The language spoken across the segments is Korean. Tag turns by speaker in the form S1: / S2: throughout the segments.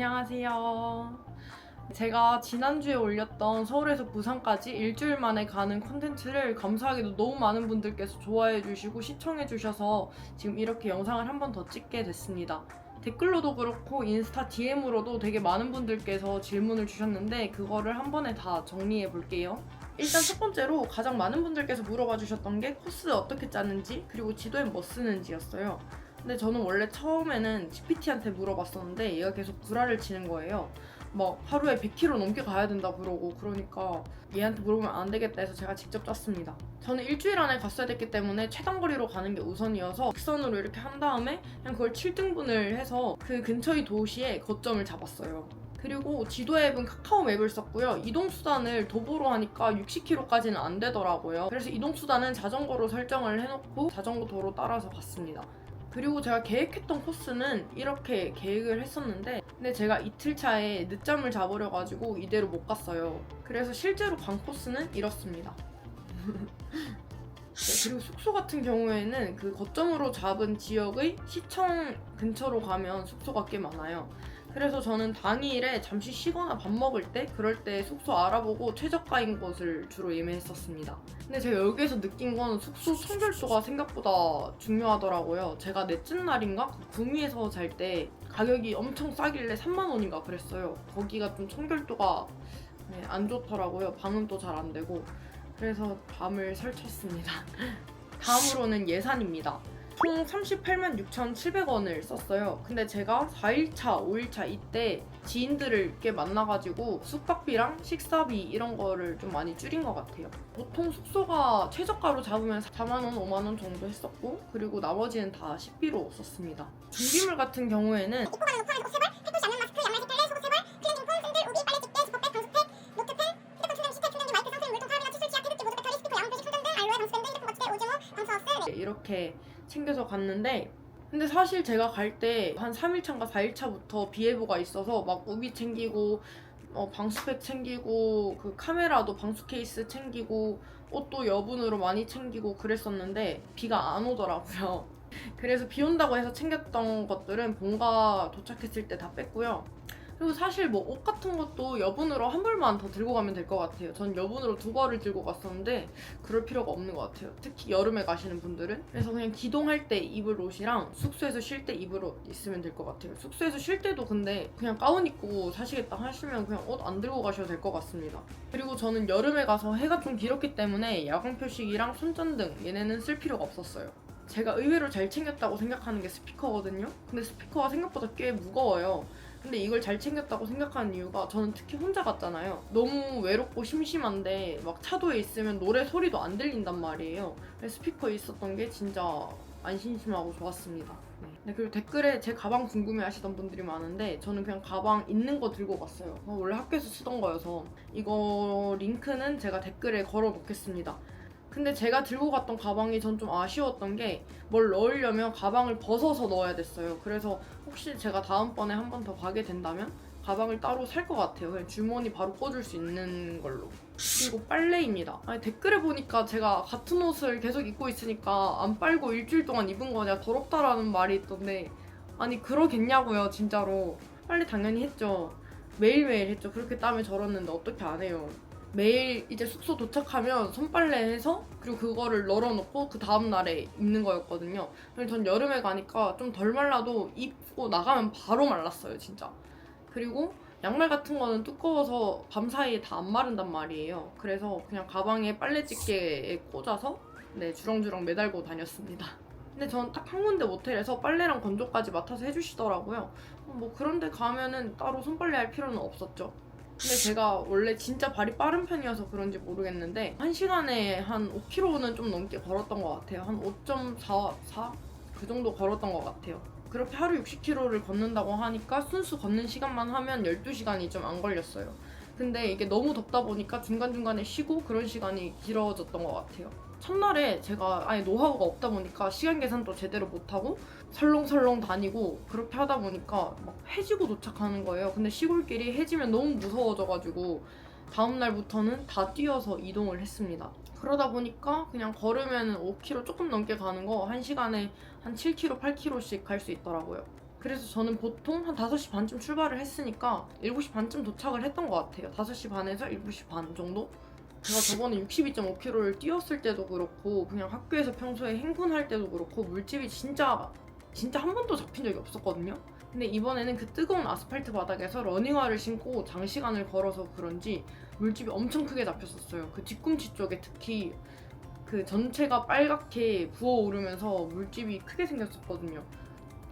S1: 안녕하세요. 제가 지난주에 올렸던 서울에서 부산까지 일주일 만에 가는 콘텐츠를 감사하게도 너무 많은 분들께서 좋아해 주시고 시청해 주셔서 지금 이렇게 영상을 한 번 더 찍게 됐습니다. 댓글로도 그렇고 인스타 DM으로도 되게 많은 분들께서 질문을 주셨는데 그거를 한 번에 다 정리해 볼게요. 일단 첫 번째로 가장 많은 분들께서 물어봐 주셨던 게 코스 어떻게 짜는지 그리고 지도에 뭐 쓰는지였어요. 근데 저는 원래 처음에는 GPT한테 물어봤었는데 얘가 계속 구라를 치는 거예요. 막 하루에 100km 넘게 가야 된다 그러고 그러니까 얘한테 물어보면 안 되겠다 해서 제가 직접 짰습니다. 저는 일주일 안에 갔어야 됐기 때문에 최단 거리로 가는 게 우선이어서 직선으로 이렇게 한 다음에 그냥 그걸 7등분을 해서 그 근처의 도시에 거점을 잡았어요. 그리고 지도 앱은 카카오 맵을 썼고요. 이동 수단을 도보로 하니까 60km까지는 안 되더라고요. 그래서 이동 수단은 자전거로 설정을 해놓고 자전거 도로 따라서 갔습니다. 그리고 제가 계획했던 코스는 이렇게 계획을 했었는데 근데 제가 이틀 차에 늦잠을 자버려 가지고 이대로 못 갔어요. 그래서 실제로 간 코스는 이렇습니다. 네, 그리고 숙소 같은 경우에는 그 거점으로 잡은 지역의 시청 근처로 가면 숙소가 꽤 많아요. 그래서 저는 당일에 잠시 쉬거나 밥 먹을 때 그럴 때 숙소 알아보고 최저가인 곳을 주로 예매했었습니다. 근데 제가 여기에서 느낀 건 숙소 청결도가 생각보다 중요하더라고요. 제가 넷째 날인가 그 구미에서 잘 때 가격이 엄청 싸길래 3만 원인가 그랬어요. 거기가 좀 청결도가 네, 안 좋더라고요. 방음 도 잘 안 되고 그래서 밤을 설쳤습니다. 다음으로는 예산입니다. 총 38만 6,700원을 썼어요. 근데 제가 4일차, 5일차 이때 지인들을 꽤 만나가지고 숙박비랑 식사비 이런 거를 좀 많이 줄인 것 같아요. 보통 숙소가 최저가로 잡으면 4만원, 5만원 정도 했었고, 그리고 나머지는 다 식비로 썼습니다. 준비물 같은 경우에는
S2: 방수하우스, 네.
S1: 이렇게 챙겨서 갔는데 근데 사실 제가 갈 때 한 3일차인가 4일차부터 비 예보가 있어서 막 우비 챙기고 어, 방수팩 챙기고 그 카메라도 방수 케이스 챙기고 옷도 여분으로 많이 챙기고 그랬었는데 비가 안 오더라고요. 그래서 비 온다고 해서 챙겼던 것들은 본가 도착했을 때 다 뺐고요. 그리고 사실 뭐 옷 같은 것도 여분으로 한 벌만 더 들고 가면 될 것 같아요. 전 여분으로 두 벌을 들고 갔었는데 그럴 필요가 없는 것 같아요. 특히 여름에 가시는 분들은. 그래서 그냥 기동할 때 입을 옷이랑 숙소에서 쉴 때 입을 옷 있으면 될 것 같아요. 숙소에서 쉴 때도 근데 그냥 가운 입고 사시겠다 하시면 그냥 옷 안 들고 가셔도 될 것 같습니다. 그리고 저는 여름에 가서 해가 좀 길었기 때문에 야광 표식이랑 손전등 얘네는 쓸 필요가 없었어요. 제가 의외로 잘 챙겼다고 생각하는 게 스피커거든요. 근데 스피커가 생각보다 꽤 무거워요. 근데 이걸 잘 챙겼다고 생각하는 이유가 저는 특히 혼자 갔잖아요. 너무 외롭고 심심한데 막 차도에 있으면 노래 소리도 안 들린단 말이에요. 그래서 스피커 있었던 게 진짜 안 심심하고 좋았습니다. 네. 네, 그리고 댓글에 제 가방 궁금해 하시던 분들이 많은데 저는 그냥 가방 있는 거 들고 갔어요. 어, 원래 학교에서 쓰던 거여서 이거 링크는 제가 댓글에 걸어 놓겠습니다. 근데 제가 들고 갔던 가방이 전 좀 아쉬웠던 게 뭘 넣으려면 가방을 벗어서 넣어야 됐어요. 그래서 혹시 제가 다음번에 한 번 더 가게 된다면 가방을 따로 살 것 같아요. 그냥 주머니 바로 꽂을 수 있는 걸로. 그리고 빨래입니다. 아니, 댓글에 보니까 제가 같은 옷을 계속 입고 있으니까 안 빨고 일주일 동안 입은 거냐 더럽다라는 말이 있던데 아니 그러겠냐고요 진짜로. 빨래 당연히 했죠. 매일매일 했죠. 그렇게 땀을 절었는데 어떻게 안 해요. 매일 이제 숙소 도착하면 손빨래해서 그리고 그거를 널어놓고 그 다음 날에 입는 거였거든요. 근데 전 여름에 가니까 좀 덜 말라도 입고 나가면 바로 말랐어요, 진짜. 그리고 양말 같은 거는 두꺼워서 밤 사이에 다 안 마른단 말이에요. 그래서 그냥 가방에 빨래집게에 꽂아서 네 주렁주렁 매달고 다녔습니다. 근데 전 딱 한 군데 모텔에서 빨래랑 건조까지 맡아서 해주시더라고요. 뭐 그런데 가면은 따로 손빨래 할 필요는 없었죠. 근데 제가 원래 진짜 발이 빠른 편이어서 그런지 모르겠는데 한 시간에 한 5km는 좀 넘게 걸었던 것 같아요. 한 5.4, 그 정도 걸었던 것 같아요. 그렇게 하루 60km를 걷는다고 하니까 순수 걷는 시간만 하면 12시간이 좀 안 걸렸어요. 근데 이게 너무 덥다 보니까 중간중간에 쉬고 그런 시간이 길어졌던 것 같아요. 첫날에 제가 아예 노하우가 없다 보니까 시간 계산도 제대로 못하고 설렁설렁 다니고 그렇게 하다 보니까 막 해지고 도착하는 거예요. 근데 시골길이 해지면 너무 무서워져가지고 다음날부터는 다 뛰어서 이동을 했습니다. 그러다 보니까 그냥 걸으면 5km 조금 넘게 가는 거 1시간에 한 7km, 8km씩 갈 수 있더라고요. 그래서 저는 보통 한 5시 반쯤 출발을 했으니까 7시 반쯤 도착을 했던 것 같아요. 5시 반에서 7시 반 정도? 제가 저번에 62.5km를 뛰었을 때도 그렇고 그냥 학교에서 평소에 행군할 때도 그렇고 물집이 진짜 진짜 한 번도 잡힌 적이 없었거든요. 근데 이번에는 그 뜨거운 아스팔트 바닥에서 러닝화를 신고 장시간을 걸어서 그런지 물집이 엄청 크게 잡혔었어요. 그 뒤꿈치 쪽에 특히 그 전체가 빨갛게 부어오르면서 물집이 크게 생겼었거든요.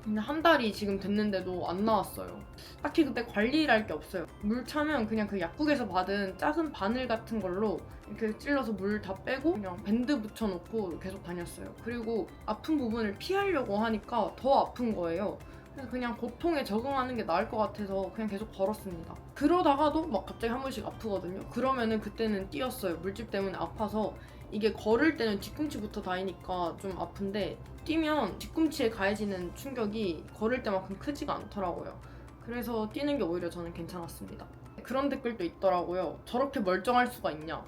S1: 근데 한 달이 지금 됐는데도 안 나왔어요. 딱히 그때 관리할 게 없어요. 물 차면 그냥 그 약국에서 받은 작은 바늘 같은 걸로 이렇게 찔러서 물 다 빼고 그냥 밴드 붙여놓고 계속 다녔어요. 그리고 아픈 부분을 피하려고 하니까 더 아픈 거예요. 그냥 고통에 적응하는 게 나을 것 같아서 그냥 계속 걸었습니다. 그러다가도 막 갑자기 한 번씩 아프거든요. 그러면은 그때는 뛰었어요. 물집 때문에 아파서 이게 걸을 때는 뒤꿈치부터 닿으니까 좀 아픈데 뛰면 뒤꿈치에 가해지는 충격이 걸을 때만큼 크지가 않더라고요. 그래서 뛰는 게 오히려 저는 괜찮았습니다. 그런 댓글도 있더라고요. 저렇게 멀쩡할 수가 있냐?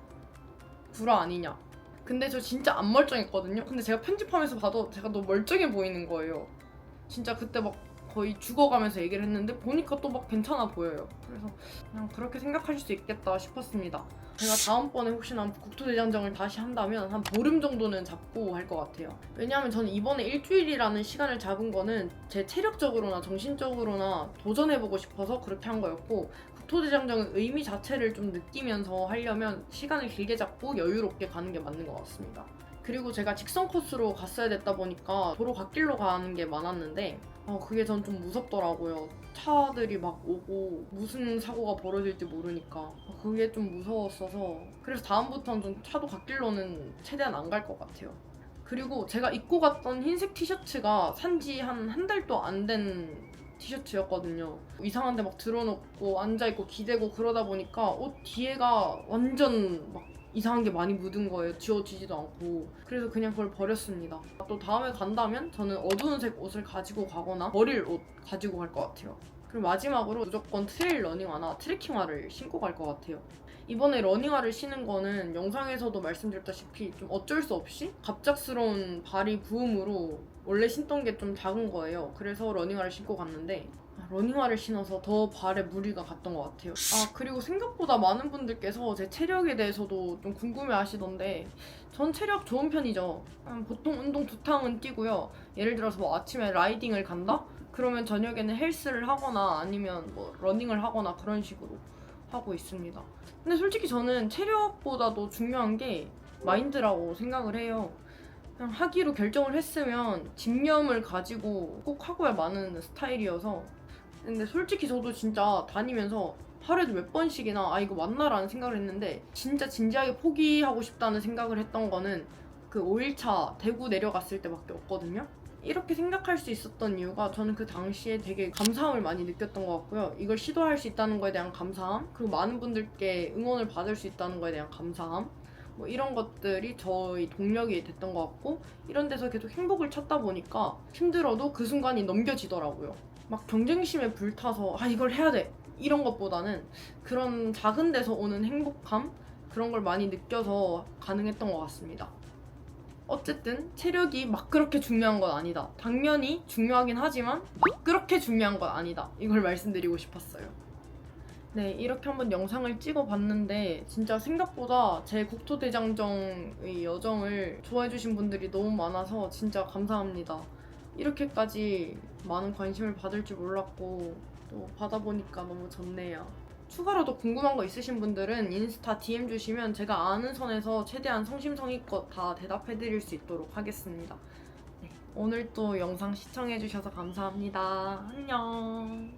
S1: 구라 아니냐? 근데 저 진짜 안 멀쩡했거든요. 근데 제가 편집하면서 봐도 제가 너무 멀쩡해 보이는 거예요. 진짜 그때 막 거의 죽어가면서 얘기를 했는데 보니까 또 막 괜찮아 보여요. 그래서 그냥 그렇게 생각하실 수 있겠다 싶었습니다. 제가 다음번에 혹시나 국토대장정을 다시 한다면 한 보름 정도는 잡고 할 것 같아요. 왜냐하면 저는 이번에 일주일이라는 시간을 잡은 거는 제 체력적으로나 정신적으로나 도전해보고 싶어서 그렇게 한 거였고 국토대장정의 의미 자체를 좀 느끼면서 하려면 시간을 길게 잡고 여유롭게 가는 게 맞는 것 같습니다. 그리고 제가 직선 코스로 갔어야 됐다 보니까 도로 갓길로 가는 게 많았는데 어, 그게 전 좀 무섭더라고요. 차들이 막 오고 무슨 사고가 벌어질지 모르니까 어, 그게 좀 무서웠어서 그래서 다음부터는 좀 차도 갓길로는 최대한 안 갈 것 같아요. 그리고 제가 입고 갔던 흰색 티셔츠가 산지 한 한 달도 안 된 티셔츠였거든요. 이상한 데 막 들어놓고 앉아있고 기대고 그러다 보니까 옷 뒤에가 완전 막 이상한 게 많이 묻은 거예요. 지워지지도 않고. 그래서 그냥 그걸 버렸습니다. 또 다음에 간다면 저는 어두운 색 옷을 가지고 가거나 버릴 옷 가지고 갈 것 같아요. 그리고 마지막으로 무조건 트레일 러닝화나 트레킹화를 신고 갈 것 같아요. 이번에 러닝화를 신은 거는 영상에서도 말씀드렸다시피 좀 어쩔 수 없이 갑작스러운 발이 부음으로 원래 신던 게 좀 작은 거예요. 그래서 러닝화를 신고 갔는데 아, 러닝화를 신어서 더 발에 무리가 갔던 것 같아요. 아 그리고 생각보다 많은 분들께서 제 체력에 대해서도 좀 궁금해 하시던데 전 체력 좋은 편이죠. 음, 보통 운동 두 탕은 뛰고요. 예를 들어서 뭐 아침에 라이딩을 간다? 그러면 저녁에는 헬스를 하거나 아니면 뭐 러닝을 하거나 그런 식으로 하고 있습니다. 근데 솔직히 저는 체력보다도 중요한 게 마인드라고 생각을 해요. 그냥 하기로 결정을 했으면 집념을 가지고 꼭 하고야 마는 스타일이어서 근데 솔직히 저도 진짜 다니면서 하루에도 몇 번씩이나 아 이거 맞나라는 생각을 했는데 진짜 진지하게 포기하고 싶다는 생각을 했던 거는 그 5일차 대구 내려갔을 때밖에 없거든요. 이렇게 생각할 수 있었던 이유가 저는 그 당시에 되게 감사함을 많이 느꼈던 것 같고요. 이걸 시도할 수 있다는 거에 대한 감사함, 그리고 많은 분들께 응원을 받을 수 있다는 거에 대한 감사함, 뭐 이런 것들이 저희 동력이 됐던 것 같고 이런 데서 계속 행복을 찾다 보니까 힘들어도 그 순간이 넘겨지더라고요. 막 경쟁심에 불타서 아 이걸 해야 돼 이런 것보다는 그런 작은 데서 오는 행복함 그런 걸 많이 느껴서 가능했던 것 같습니다. 어쨌든 체력이 막 그렇게 중요한 건 아니다. 당연히 중요하긴 하지만 막 그렇게 중요한 건 아니다. 이걸 말씀드리고 싶었어요. 네, 이렇게 한번 영상을 찍어봤는데 진짜 생각보다 제 국토대장정의 여정을 좋아해주신 분들이 너무 많아서 진짜 감사합니다. 이렇게까지 많은 관심을 받을 줄 몰랐고 또 받아보니까 너무 좋네요. 추가로 더 궁금한 거 있으신 분들은 인스타 DM 주시면 제가 아는 선에서 최대한 성심성의껏 다 대답해 드릴 수 있도록 하겠습니다. 네, 오늘 또 영상 시청해 주셔서 감사합니다. 안녕.